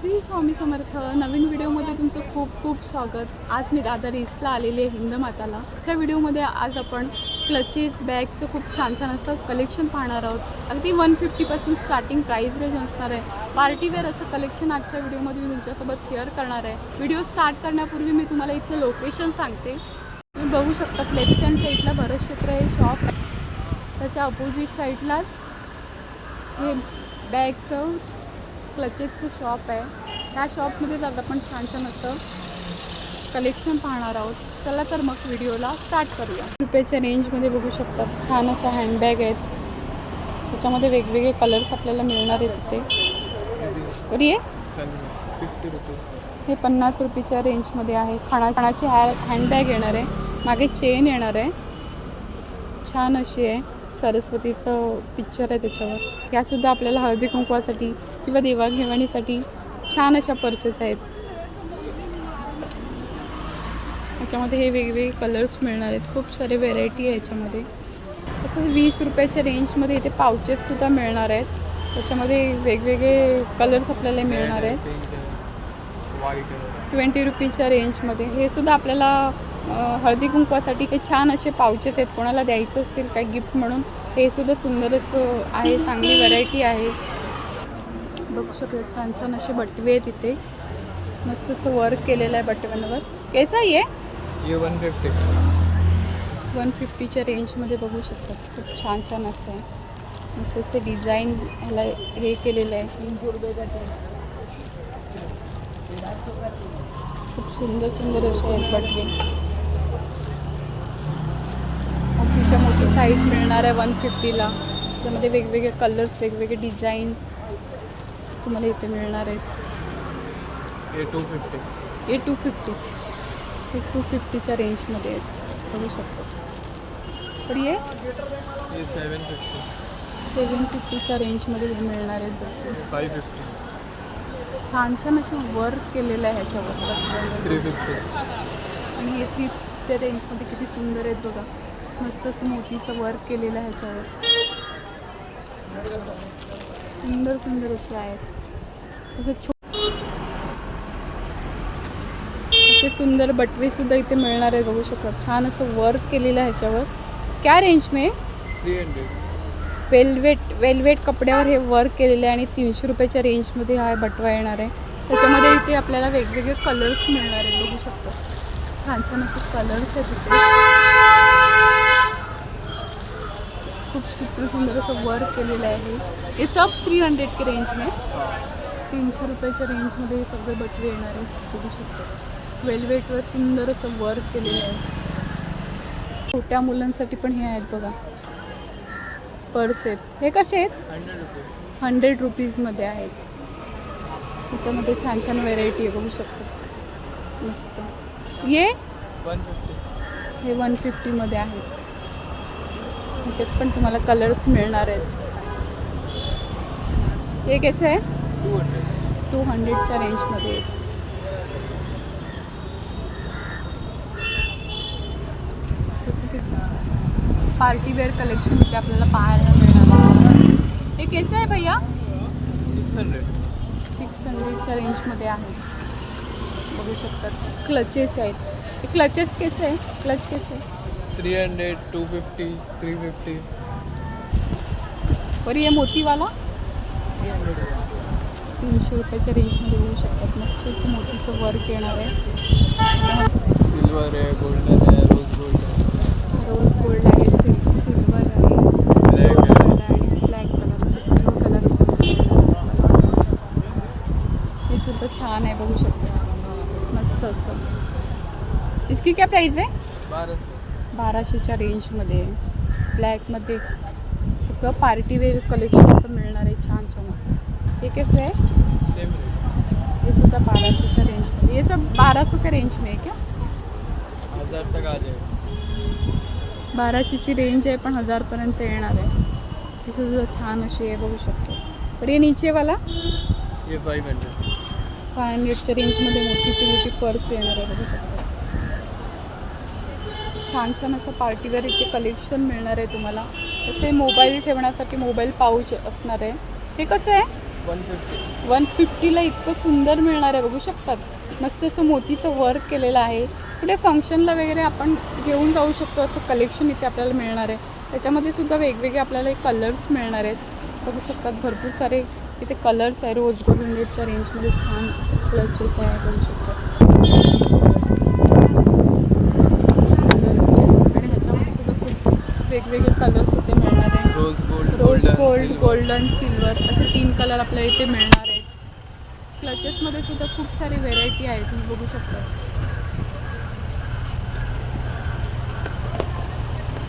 स्वामी समर्थ नवीन व्हिडिओमध्ये तुमचं खूप खूप स्वागत. आज मी दादर ईस्टला आलेली आहे हिंदमाताला त्या व्हिडिओमध्ये आज आपण क्लचेस बॅगचं खूप छान छान असं कलेक्शन पाहणार आहोत. अगदी वन फिफ्टीपासून स्टार्टिंग प्राईस रेंज असणार आहे. पार्टीवेअर असं कलेक्शन आजच्या व्हिडिओमध्ये मी तुमच्यासोबत शेअर करणार आहे. व्हिडिओ स्टार्ट करण्यापूर्वी मी तुम्हाला इथलं लोकेशन सांगते. तुम्ही बघू शकता लेफ्ट हँड साईडला बरंच क्षेत्र हे शॉप आहे. त्याच्या अपोजिट साईडलाच हे बॅगचं क्लचेसचं शॉप आहे. त्या शॉपमध्ये आज आपण छान छान असं कलेक्शन पाहणार आहोत. चला तर मग व्हिडिओला स्टार्ट करूया. रुपयाच्या रेंजमध्ये बघू शकता छान अशा हँडबॅग आहेत. त्याच्यामध्ये वेगवेगळे कलर्स आपल्याला मिळणार आहेत ते. बरी आहे? हे पन्नास रुपयाच्या रेंजमध्ये आहे. खाणा खाणाची हॅ हँडबॅग येणार आहे. मागे चेन येणार आहे. छान अशी आहे. सरस्वतीचं पिक्चर आहे त्याच्यावर. यासुद्धा आपल्याला हळदी कुंकवासाठी किंवा देवाणघेवाणीसाठी छान अशा पर्सेस आहेत. याच्यामध्ये हे वेगवेगळे कलर्स मिळणार आहेत. खूप सारे व्हेरायटी आहे याच्यामध्ये. तसंच वीस रुपयाच्या रेंजमध्ये इथे पाउचेससुद्धा मिळणार आहेत. त्याच्यामध्ये वेगवेगळे कलर्स आपल्याला मिळणार आहेत. ट्वेंटी रुपीजच्या रेंजमध्ये हे सुद्धा आपल्याला हळदी कुंकवासाठी काही छान असे पाउचेस आहेत. कोणाला द्यायचं असेल काय गिफ्ट म्हणून हे सुद्धा सुंदरच आहे. चांगली व्हरायटी आहे. बघू शकता छान छान असे बटवे आहेत इथे. मस्त असं वर्क केलेलं आहे बटव्यांवर. कैसा आहे ये? वन फिफ्टी वन फिफ्टीच्या रेंजमध्ये बघू शकता. खूप छान छान असं आहे. मस्त असं डिझाईन ह्याला हे केलेलं आहे. खूप सुंदर सुंदर असे आहेत बटवे मोठीच्या मोठी साईज मिळणार आहे वन फिफ्टीला त्यामध्ये वेगवेगळे कलर्स वेगवेगळे डिझाईन्स तुम्हाला इथे मिळणार आहेत. ये टू फिफ्टी ए टू फिफ्टी हे टू फिफ्टीच्या रेंजमध्ये आहेत. बघू शकतो. तर ये सेवन फिफ्टी सेवन फिफ्टीच्या रेंजमध्ये मिळणार आहेत. फाइव फिफ्टी छान छान असे वर्क केलेलं आहे ह्याच्यावर. थ्री फिफ्टी आणि हे थ्री त्या रेंजमध्ये किती सुंदर आहेत बघा. मस्त असं मोठीचं वर्क केलेलं आहे ह्याच्यावर. सुंदर सुंदर असे आहेत. तसं छो असे सुंदर बटवे सुद्धा इथे मिळणार आहे बघू शकतात छान असं वर्क केलेलं आहे ह्याच्यावर. क्या रेंज मे? थ्री हंड्रेड वेल्वेट वेलवेट कपड्यावर हे वर्क केलेलं आहे आणि तीनशे रुपयाच्या रेंजमध्ये हा बटवा येणार आहे. त्याच्यामध्ये इथे आपल्याला वेगवेगळे कलर्स मिळणार आहेत बघू शकतो. छान छान असे कलर्स आहेत इथे. खूप सुंदर सुंदर असं वर्क केलेलं आहे. हे सब थ्री हंड्रेड के रेंज में. तीनशे रुपयाच्या रेंजमध्ये हे सगळे बटवे येणार आहे बघू शकतो. वेल्वेटवर सुंदर असं वर्क केलेलं आहे. छोट्या मुलांसाठी पण हे आहेत बघा. पर्स आहेत हे कसे आहेत? हंड्रेड रुपीजमध्ये आहेत. त्याच्यामध्ये छान छान व्हेरायटी आहे बघू शकतो. मस्त. ये? हे वन फिफ्टीमध्ये आहेत ह्याच्यात पण तुम्हाला कलर्स मिळणार आहेत. हे कसे आहे? टू हंड्रेड टू हंड्रेडच्या रेंजमध्ये. पार्टीवेअर कलेक्शन इथे आपल्याला पाहायला मिळणार. हे कैसे आहे भैया? सिक्स हंड्रेड सिक्स हंड्रेडच्या रेंजमध्ये आहे. बघू शकतात क्लचेस आहेत. हे क्लचेस कसे आहे? क्लच कसे आहे? Three hundred two fifty three fifty बरं हे मोतीवाला? थ्री हंड्रेड तीनशे रुपयाच्या रेंजमध्ये होऊ शकतात. मस्त मोतीचं वर्क येणार आहे. सिल्वर है गोल्डन है रोज गोल्ड है रोज गोल्ड आहे सिल्क सिल्वर आहे ब्लैक है आणि ब्लॅक कलर असे तीन कलरचे हे सुद्धा छान आहे बघू शकता. मस्त असं. इसकी क्या प्राईज आहे? बारह बाराशेच्या रेंजमध्ये. ब्लॅकमध्ये सगळं पार्टीवेअर कलेक्शन असं मिळणार आहे छान छान असं हे कसं आहे? हे सुद्धा बाराशेच्या रेंजमध्ये. हे सब बारह सौ के रेंज में है क्या हज़ार तक आ जाएगा बाराशेची रेंज आहे पण हजारपर्यंत येणार आहे. ती सुद्धा छान अशी आहे बघू शकतो. तर हे नीचेवाला? हंड्रेड फाय हंड्रेडच्या रेंजमध्ये मोठीची मोठी पर्स येणार आहे बघू शकतो. छान छान असं पार्टीवेअर इथे कलेक्शन मिळणार आहे तुम्हाला. तसे मोबाईल ठेवण्यासाठी मोबाईल पाऊच असणार आहे. हे कसं आहे? वन फिफ्टी वन फिफ्टीला इतकं सुंदर मिळणार आहे बघू शकतात. मस्त असं मोतीचं वर्क केलेलं आहे. कुठे फंक्शनला वगैरे आपण घेऊन जाऊ शकतो असं कलेक्शन इथे आपल्याला मिळणार आहे. त्याच्यामध्ये सुद्धा वेगवेगळे आपल्याला कलर्स मिळणार आहेत. बघू शकतात भरपूर सारे इथे कलर्स आहे. रोज गोल्ड हंड्रेडच्या रेंजमध्ये छान असं क्लचेस आहे बघू शकतात सुंदर असं. आणि ह्याच्यामध्ये सुद्धा खूप वेगवेगळे कलर्स इथे मिळणार आहे rose gold rose gold golden silver असे तीन कलर आपल्याला इथे मिळणार आहेत. क्लचेसमध्ये सुद्धा खूप सारी व्हेरायटी आहे तुम्ही बघू शकता.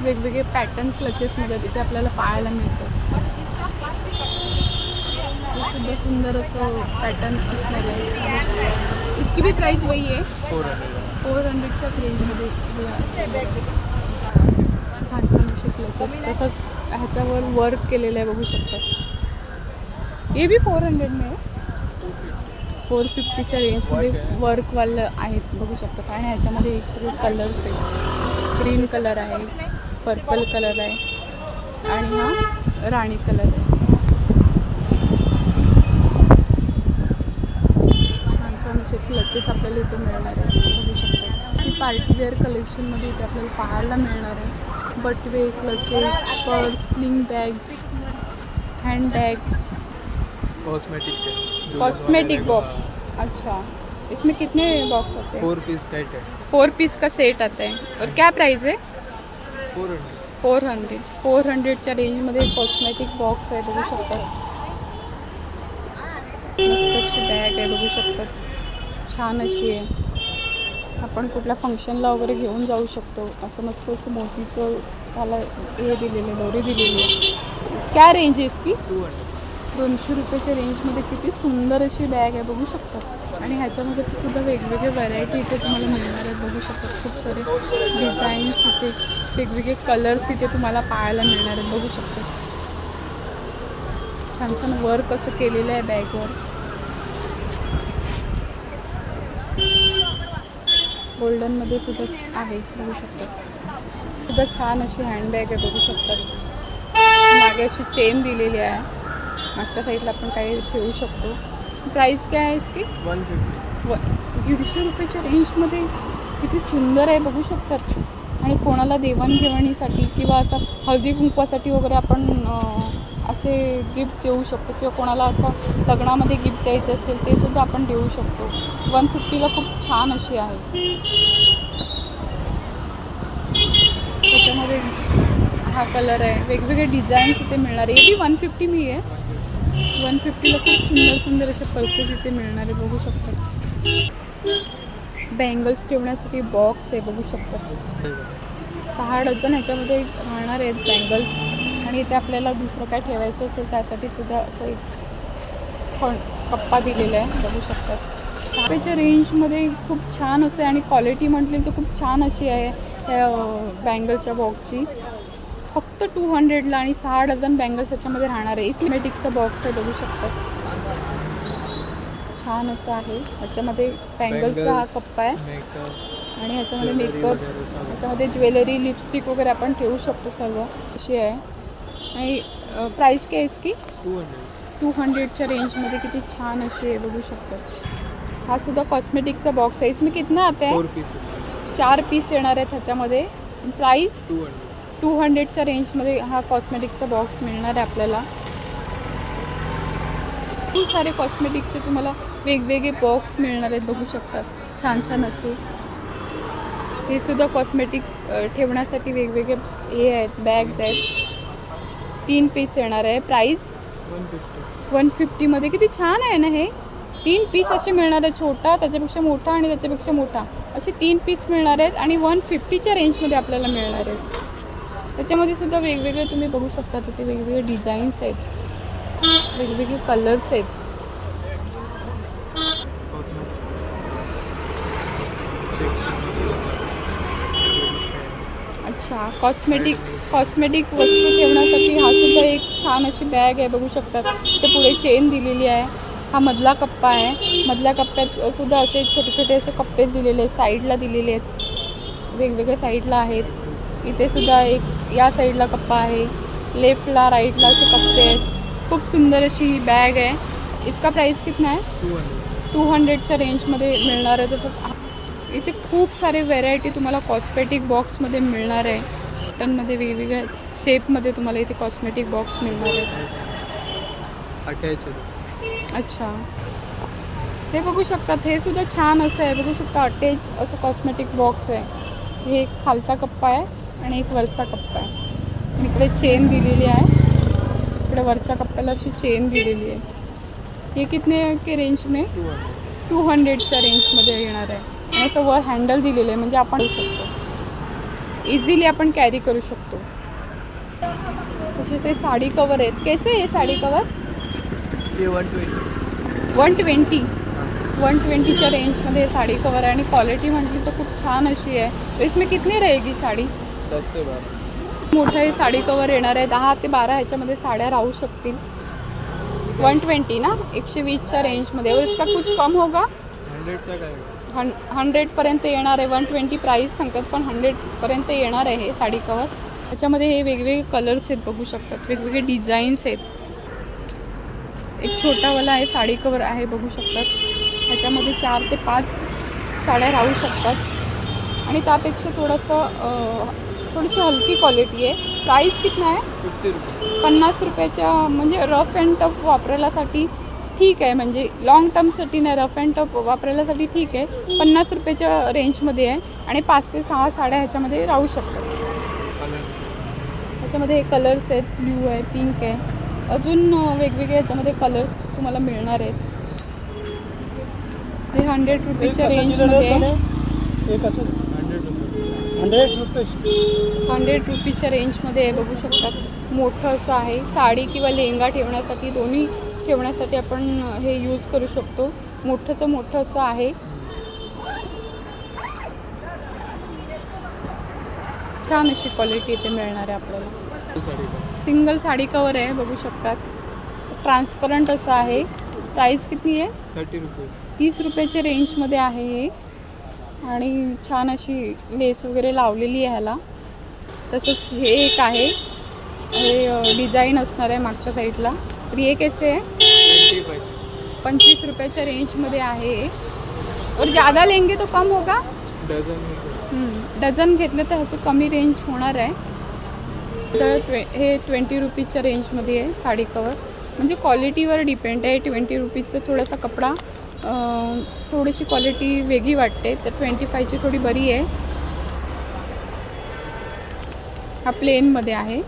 वेगवेगळे पॅटर्न क्लचेसमध्ये तिथे आपल्याला पाहायला मिळतं सुद्धा सुंदर असं पॅटर्न असणार आहे. इसकी भी प्राइस वही आहे फोर हंड्रेड फोर हंड्रेडच्या रेंजमध्ये. छान छान असे क्लचेस तसंच ह्याच्यावर वर्क केलेलं आहे बघू शकता. हे बी फोर हंड्रेड में फोर फिफ्टीच्या रेंजमध्ये वर्कवालं आहेत बघू शकता. आणि ह्याच्यामध्ये एक सगळे कलर्स आहेत. ग्रीन कलर आहे पर्पल कलर आहे आणि हा राणी कलर आहे. छान छान असे क्लचेस आपल्याला इथे मिळणार आहे बघू शकता. ही पार्टीवेअर कलेक्शनमध्ये इथे आपल्याला पाहायला मिळणार आहे. बटवे clutches purse sling bags hand bags cosmetic cosmetic box अच्छा इसमें कितने बॉक्स आते हैं? फोर पीस सेट है। फोर पीस का सेट आता है। और क्या प्राइस है? Four hundred four hundred four हंड्रेडच्या रेंजमध्ये कॉस्मेटिक बॉक्स आहे बघू शकतात मस्त अशी बॅग आहे बघू शकतात छान अशी आहे आपण कुठल्या फंक्शनला वगैरे घेऊन जाऊ शकतो. असं मस्त असं मोतीचं त्याला हे दिलेलं आहे दोरी दिलेली आहे. क्या रेंज आहे इसकी? दोनशे रुपयाच्या रेंजमध्ये किती सुंदर अशी बॅग आहे बघू शकता. आणि ह्याच्यामध्ये सुद्धा वेगवेगळे व्हरायटी इथे तुम्हाला मिळणार आहेत बघू शकता. खूप सारे डिझाईन्स इथे वेगवेगळे कलर्स इथे तुम्हाला पाहायला मिळणार आहेत बघू शकता. छान छान वर्क असं केलेलं आहे बॅगवर गोल्डनमध्ये सुद्धा आहे बघू शकता. सुद्धा छान अशी हँडबॅग आहे बघू शकता. मागे अशी चेन दिलेली आहे. मागच्या साईडला आपण काही ठेवू शकतो. प्राईस काय आहे इसकी? वन फिफ्टी व दीडशे रुपयाच्या रेंजमध्ये किती सुंदर आहे बघू शकतात. आणि कोणाला देवाणघेवाणीसाठी किंवा असं हळदी कुंकवासाठी वगैरे आपण असे गिफ्ट देऊ शकतो किंवा कोणाला असं लग्नामध्ये गिफ्ट द्यायचं असेल ते सुद्धा आपण देऊ शकतो. वन फिफ्टीला खूप छान अशी आहे. त्याच्यामध्ये हा कलर आहे. वेगवेगळे डिझाईन्स इथे मिळणार. आहे हे बी वन फिफ्टी मी आहे. वन फिफ्टीला खूप सुंदर सुंदर असे पल्सेस इथे मिळणार आहे बघू शकतात बँगल्स ठेवण्यासाठी बॉक्स आहे बघू शकतात सहा डझन ह्याच्यामध्ये राहणार आहेत बँगल्स आणि इथे आपल्याला दुसरं काय ठेवायचं असेल त्यासाठी सुद्धा असं एक पण कप्पा दिलेला आहे बघू शकतात सहाच्या रेंजमध्ये खूप छान असे आणि क्वालिटी म्हटली तर खूप छान अशी आहे त्या बँगलच्या बॉक्सची फक्त टू हंड्रेडला आणि सहा डझन बँगल्स त्याच्यामध्ये राहणार आहे. इस्मेटिकचा बॉक्स आहे बघू शकतात छान असं आहे. ह्याच्यामध्ये बँगलचा हा कप्पा आहे. आणि ह्याच्यामध्ये मेकअप्स ह्याच्यामध्ये ज्वेलरी लिपस्टिक वगैरे आपण ठेवू शकतो सर्व. अशी आहे. आणि प्राईस काय इसकी टू हंड्रेड टू हंड्रेडच्या रेंजमध्ये किती छान आहे बघू शकतो. हा सुद्धा कॉस्मेटिकचा बॉक्स आहे. इसमें कितना आता आहे चार पीस येणार आहेत ह्याच्यामध्ये. प्राईस टू हंड्रेड टू हंड्रेडच्या रेंजमध्ये हा कॉस्मेटिकचा बॉक्स मिळणार आहे आपल्याला. खूप सारे कॉस्मेटिकचे तुम्हाला वेगवेगळे बॉक्स मिळणार आहेत बघू शकतात. छान छान असे. हे सुद्धा कॉस्मेटिक्स ठेवण्यासाठी वेगवेगळे हे आहेत बॅग्स आहेत. तीन पीस येणार आहे. प्राईस वन फिफ्टीमध्ये किती छान आहे ना हे? तीन पीस असे मिळणार आहे छोटा त्याच्यापेक्षा मोठा आणि त्याच्यापेक्षा मोठा. असे तीन पीस मिळणार आहेत आणि वन फिफ्टीच्या रेंजमध्ये आपल्याला मिळणार आहेत. त्याच्यामध्ये सुद्धा वेगवेगळे तुम्ही बघू शकता तिथे वेगवेगळे डिझाईन्स आहेत. वेगवेगळे कलर्स आहेत. अच्छा कॉस्मेटिक कॉस्मेटिक वस्तू ठेवण्यासाठी हा सुद्धा एक छान अशी बॅग आहे बघू शकतात. ते पुढे चेन दिलेली आहे. हा मधला कप्पा आहे. मधल्या कप्प्यात सुद्धा असे छोटे छोटे असे कप्पे दिलेले आहेत साईडला दिलेले आहेत. वेगवेगळ्या साईडला आहेत. इथे सुद्धा एक या साईडला कप्पा आहे. लेफ्टला राईटला असे कप्पे आहेत. खूप सुंदर अशी बॅग आहे. इसका प्राईस कितना आहे? टू टू हंड्रेडच्या रेंजमध्ये मिळणार आहे. तसंच इथे खूप सारे व्हेरायटी तुम्हाला कॉस्मेटिक बॉक्समध्ये मिळणार आहे. बटनमध्ये वेगवेगळ्या शेपमध्ये तुम्हाला इथे कॉस्मेटिक बॉक्स मिळणार आहे अटॅच अच्छा. हे बघू शकतात हे सुद्धा छान असं आहे. बघू शकता अटॅच असं कॉस्मेटिक बॉक्स आहे. हे एक खालचा कप्पा आहे आणि एक वरचा कप्पा आहे. आणि इकडे चेन दिलेली आहे. इकडे वरच्या कप्प्याला अशी चेन दिलेली आहे. हे कितने के रेंज में? Two hundred. टू हंड्रेडच्या रेंजमध्ये येणार आहे. आणि असं वर हँडल दिलेलं आहे म्हणजे आपण शकतो. इझिली आपण कॅरी करू शकतो. तसे ते साडी कवर आहेत. कैसे आहे sari cover one twenty one twenty one ट्वेंटीच्या रेंजमध्ये साडी कवर आहे. आणि क्वालिटी म्हटली तर खूप छान अशी आहे. तर इसमें कितनी रहेगी साडी? मोठं हे साडी कवर येणार आहे. दहा ते बारा ह्याच्यामध्ये साड्या राहू शकतील. वन ट्वेंटी ना? एकशे वीसच्या रेंजमध्ये और इसका कुछ कम होगा? हंड्रेडचा काय हं हंड्रेडपर्यंत येणार आहे. वन ट्वेंटी प्राईस सांगतात पण हंड्रेडपर्यंत येणार आहे हे साडी कवर त्याच्यामध्ये हे वेगवेगळे कलर्स आहेत बघू शकतात. वेगवेगळे डिझाईन्स आहेत. एक छोटावाला आहे साडी कवर आहे बघू शकतात. ह्याच्यामध्ये चार ते पाच साड्या राहू शकतात. आणि त्यापेक्षा थोडंसं थोडीशी हलकी क्वालिटी आहे. प्राईस कितना आहे? पन्नास रुपयाच्या म्हणजे रफ अँड टफ वापरायलासाठी ठीक आहे म्हणजे लॉंग टर्मसाठी नाही रफ अँड टफ वापरायलासाठी ठीक आहे पन्नास रुपयाच्या रेंजमध्ये आहे आणि पाच ते सहा साड्या ह्याच्यामध्ये राहू शकतात. ह्याच्यामध्ये हे कलर्स आहेत ब्ल्यू आहे पिंक आहे. अजून वेगवेगळे ह्याच्यामध्ये कलर्स तुम्हाला मिळणार आहेत. हे हंड्रेड रुपीच्या रेंजमध्ये आहे. हंड्रेड रुपये हंड्रेड रुपीज हंड्रेड रुपीच्या रेंजमध्ये बघू शकतात. मोठं असं आहे साडी किंवा लेहंगा ठेवण्यासाठी दोन्ही ठेवण्यासाठी आपण हे यूज करू शकतो. मोठंचं मोठं असं आहे. छान अशी क्वालिटी इथे मिळणार आहे आपल्याला. सिंगल साडी कवर आहे बघू शकतात. ट्रान्सपरंट असं आहे. प्राईस किती आहे? थर्टी रुपये तीस रुपयाच्या रेंजमध्ये आहे हे. आणि छान अशी लेस वगैरे लावलेली आहे ह्याला. तसंच हे एक आहे. हे डिझाईन असणार आहे मागच्या साईडला तर हे कैसे फाईव्ह. पंचवीस रुपयाच्या रेंजमध्ये आहे हे. और ज़्यादा लेंगे तो कम होगा? डझन. डझन घेतलं तर ह्याची कमी रेंज होणार आहे. तर ट्वे हे ट्वेंटी रुपीजच्या रेंजमध्ये आहे साडी कवर म्हणजे क्वालिटीवर डिपेंड आहे. ट्वेंटी रुपीजचं थोडासा कपडा थोडीशी क्वालिटी वेगळी वाटते. तर ट्वेंटी फायची थोडी बरी आहे. हा प्लेनमध्ये आहे.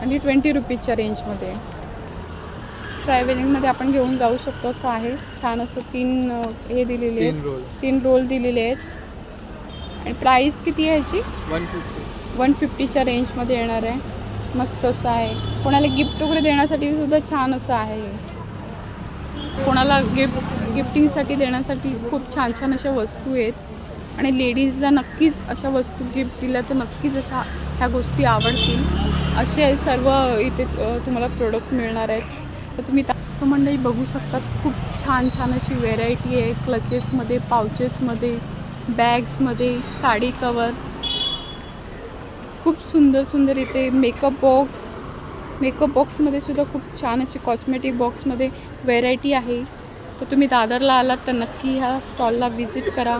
आणि ट्वेंटी रुपीजच्या रेंजमध्ये आहे. ट्रॅव्हलिंगमध्ये आपण घेऊन जाऊ शकतो. असं आहे. छान असं तीन हे दिलेले आहेत. तीन रोल तीन रोल दिलेले आहेत. आणि प्राईस किती आहे ह्याची वन फिफ्टी वन फिफ्टीच्या रेंजमध्ये येणार आहे. मस्त असं आहे. कोणाला गिफ्ट वगैरे देण्यासाठी सुद्धा छान असं आहे. कोणाला गिफ्ट गिफ्टिंगसाठी देण्यासाठी खूप छान छान अशा वस्तू आहेत. आणि लेडीजला नक्कीच अशा वस्तू गिफ्ट दिल्या तर नक्कीच अशा ह्या गोष्टी आवडतील. असे सर्व इथे तुम्हाला प्रोडक्ट मिळणार आहेत. तर तुम्ही त्या मंडळी बघू शकतात खूप छान छान अशी व्हेरायटी आहे. क्लचेसमध्ये पाउचेसमध्ये बॅग्समध्ये साडी कवर खूप सुंदर सुंदर इथे मेकअप बॉक्स मेकअप बॉक्समध्ये सुद्धा खूप छान अशी कॉस्मेटिक बॉक्समध्ये व्हेरायटी आहे. तर तुम्ही दादरला आलात तर नक्की ह्या स्टॉलला व्हिजिट करा.